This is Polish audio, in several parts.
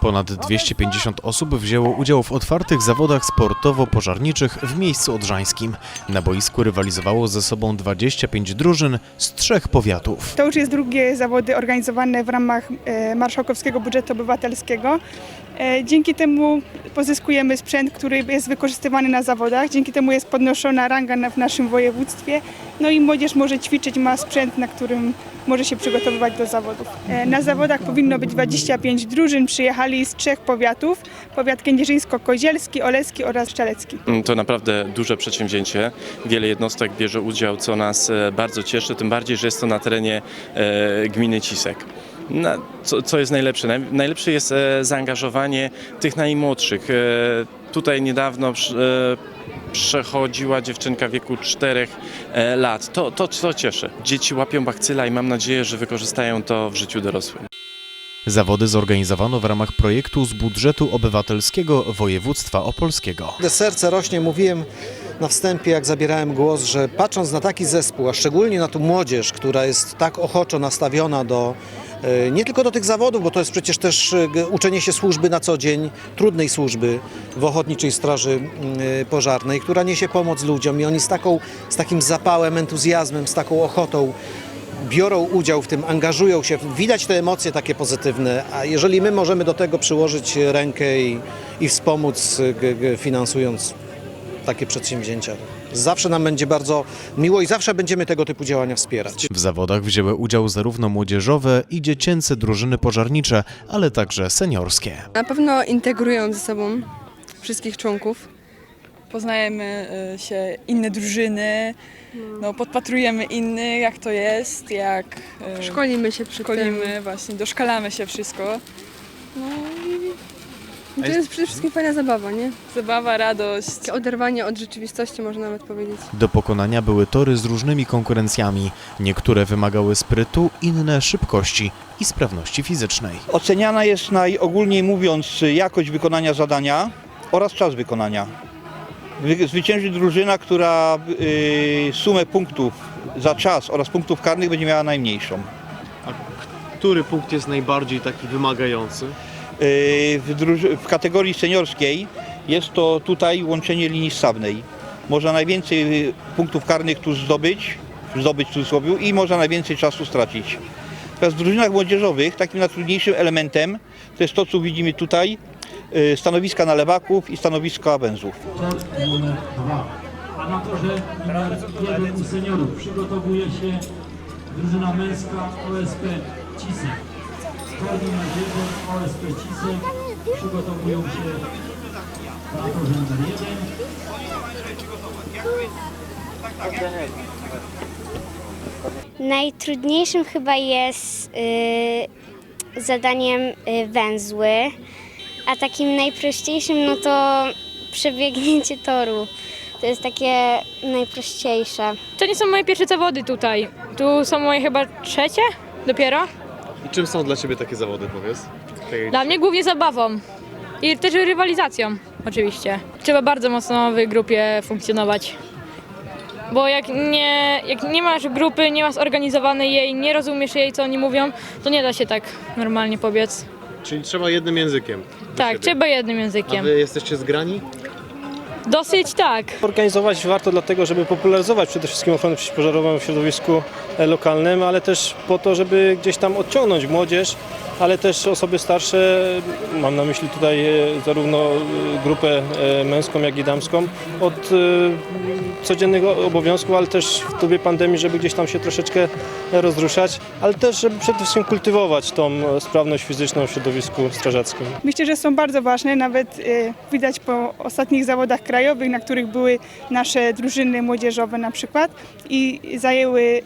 Ponad 250 osób wzięło udział w otwartych zawodach sportowo-pożarniczych w miejscu odrzańskim. Na boisku rywalizowało ze sobą 25 drużyn z trzech powiatów. To już jest drugie zawody organizowane w ramach e, Marszałkowskiego Budżetu Obywatelskiego. E, Dzięki temu pozyskujemy sprzęt, który jest wykorzystywany na zawodach. Dzięki temu jest podnoszona ranga w naszym województwie. No i młodzież może ćwiczyć, ma sprzęt, na którym może się przygotowywać do zawodów. E, Na zawodach powinno być 25 drużyn. Przyjechali z trzech powiatów. Powiat kędzierzyńsko-kozielski, oleski oraz szczelecki. Mm, To naprawdę duże przedsięwzięcie. Wiele jednostek bierze udział, co nas e, bardzo cieszy, tym bardziej, że jest to na terenie gminy Cisek. Na, co, co jest najlepsze? Naj, najlepsze jest e, zaangażowanie tych najmłodszych. E, tutaj niedawno przy- e, przechodziła dziewczynka w wieku 4 e, lat. To, to, to cieszy. Dzieci łapią bakcyla i mam nadzieję, że wykorzystają to w życiu dorosłym. Zawody zorganizowano w ramach projektu z budżetu obywatelskiego województwa opolskiego. Serce rośnie. Mówiłem na wstępie, jak zabierałem głos, że patrząc na taki zespół, a szczególnie na tą młodzież, która jest tak ochoczo nastawiona do nie tylko do tych zawodów, bo to jest przecież też e, uczenie się służby na co dzień, trudnej służby w Ochotniczej Straży mm, e, Pożarnej, która niesie pomoc ludziom i oni z, taką, z takim zapałem, entuzjazmem, z taką ochotą biorą udział w tym, angażują się, widać te emocje takie pozytywne, a jeżeli my możemy do tego przyłożyć rękę i, i wspomóc finansując takie przedsięwzięcia, zawsze nam będzie bardzo miło i zawsze będziemy tego typu działania wspierać. W zawodach wzięły udział zarówno młodzieżowe i dziecięce drużyny pożarnicze, ale także seniorskie. Na pewno integrują ze sobą wszystkich członków. poznajemy e, się inne drużyny, no, podpatrujemy innych, jak to jest, jak e, Szkolimy się przy tym. szkolimy, właśnie, doszkalamy się wszystko. No To jest przede wszystkim fajna zabawa, nie? Zabawa, radość. Takie oderwanie od rzeczywistości, można nawet powiedzieć. Do pokonania były tory z różnymi konkurencjami. Niektóre wymagały sprytu, inne szybkości i sprawności fizycznej. Oceniana jest najogólniej mówiąc jakość wykonania zadania oraz czas wykonania. Wy- Zwycięży drużyna, która y, sumę punktów za czas oraz punktów karnych będzie miała najmniejszą. Który punkt jest najbardziej taki wymagający? Y, w, w kategorii seniorskiej jest to tutaj łączenie linii stawnej. Można najwięcej y, punktów karnych tu zdobyć, zdobyć w cudzysłowie i można najwięcej czasu stracić. Teraz w drużynach młodzieżowych takim najtrudniejszym elementem to jest to, co widzimy tutaj, y, stanowiska na lewaków i stanowiska węzłów. A na torze numer jeden seniorów przygotowuje się drużyna męska OSP Cisek. Tor numer jeden OSP Cisek przygotowują się na torze numer jeden. Najtrudniejszym chyba jest y, zadaniem y, węzły, a takim najprościejszym no to przebiegnięcie toru. To jest takie najprościejsze. To nie są moje pierwsze zawody tutaj. Tu są moje chyba trzecie dopiero. I czym są dla Ciebie takie zawody, powiedz? Dla mnie głównie zabawą. I też rywalizacją, oczywiście. Trzeba bardzo mocno w grupie funkcjonować. Bo jak nie, jak nie masz grupy, nie masz zorganizowanej jej, nie rozumiesz jej, co oni mówią, to nie da się tak normalnie pobiec. Czyli trzeba jednym językiem. do Tak, siebie. trzeba jednym A językiem. Wy jesteście zgrani? Dosyć tak. Organizować warto dlatego, żeby popularyzować przede wszystkim ochronę przeciwpożarową w środowisku e, lokalnym, ale też po to, żeby gdzieś tam odciągnąć młodzież, ale też osoby starsze, mam na myśli tutaj e, zarówno e, grupę e, męską, jak i damską, od codziennego obowiązku, ale też w dobie pandemii, żeby gdzieś tam się troszeczkę rozruszać, ale też, żeby przede wszystkim kultywować tą sprawność fizyczną w środowisku strażackim. Myślę, że są bardzo ważne, nawet widać po ostatnich zawodach krajowych, na których były nasze drużyny młodzieżowe na przykład i zajęły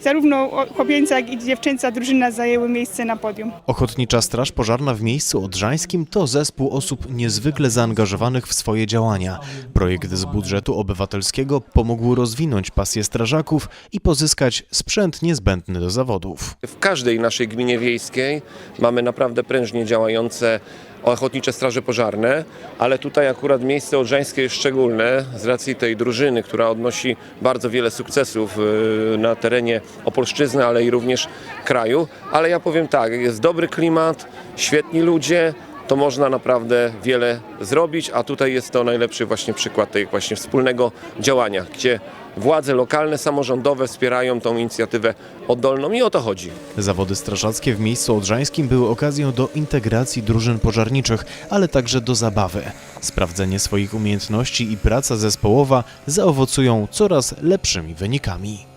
zarówno chłopięca, jak i dziewczęca drużyna zajęły miejsce na podium. Ochotnicza Straż Pożarna w miejscu odrzańskim to zespół osób niezwykle zaangażowanych w swoje działania. Projekt z budżetu obywatelskiego pomógł rozwinąć pasję strażaków i pozyskać sprzęt niezbędny do zawodów. W każdej naszej gminie wiejskiej mamy naprawdę prężnie działające ochotnicze straże pożarne, ale tutaj akurat miejsce odrzańskie jest szczególne z racji tej drużyny, która odnosi bardzo wiele sukcesów y, na terenie Opolszczyzny, ale i również kraju. Ale ja powiem tak, jest dobry klimat, świetni ludzie, to można naprawdę wiele zrobić, a tutaj jest to najlepszy właśnie przykład tej właśnie wspólnego działania, gdzie władze lokalne, samorządowe wspierają tą inicjatywę oddolną i o to chodzi. Zawody strażackie w miejscu odrzańskim były okazją do integracji drużyn pożarniczych, ale także do zabawy. Sprawdzenie swoich umiejętności i praca zespołowa zaowocują coraz lepszymi wynikami.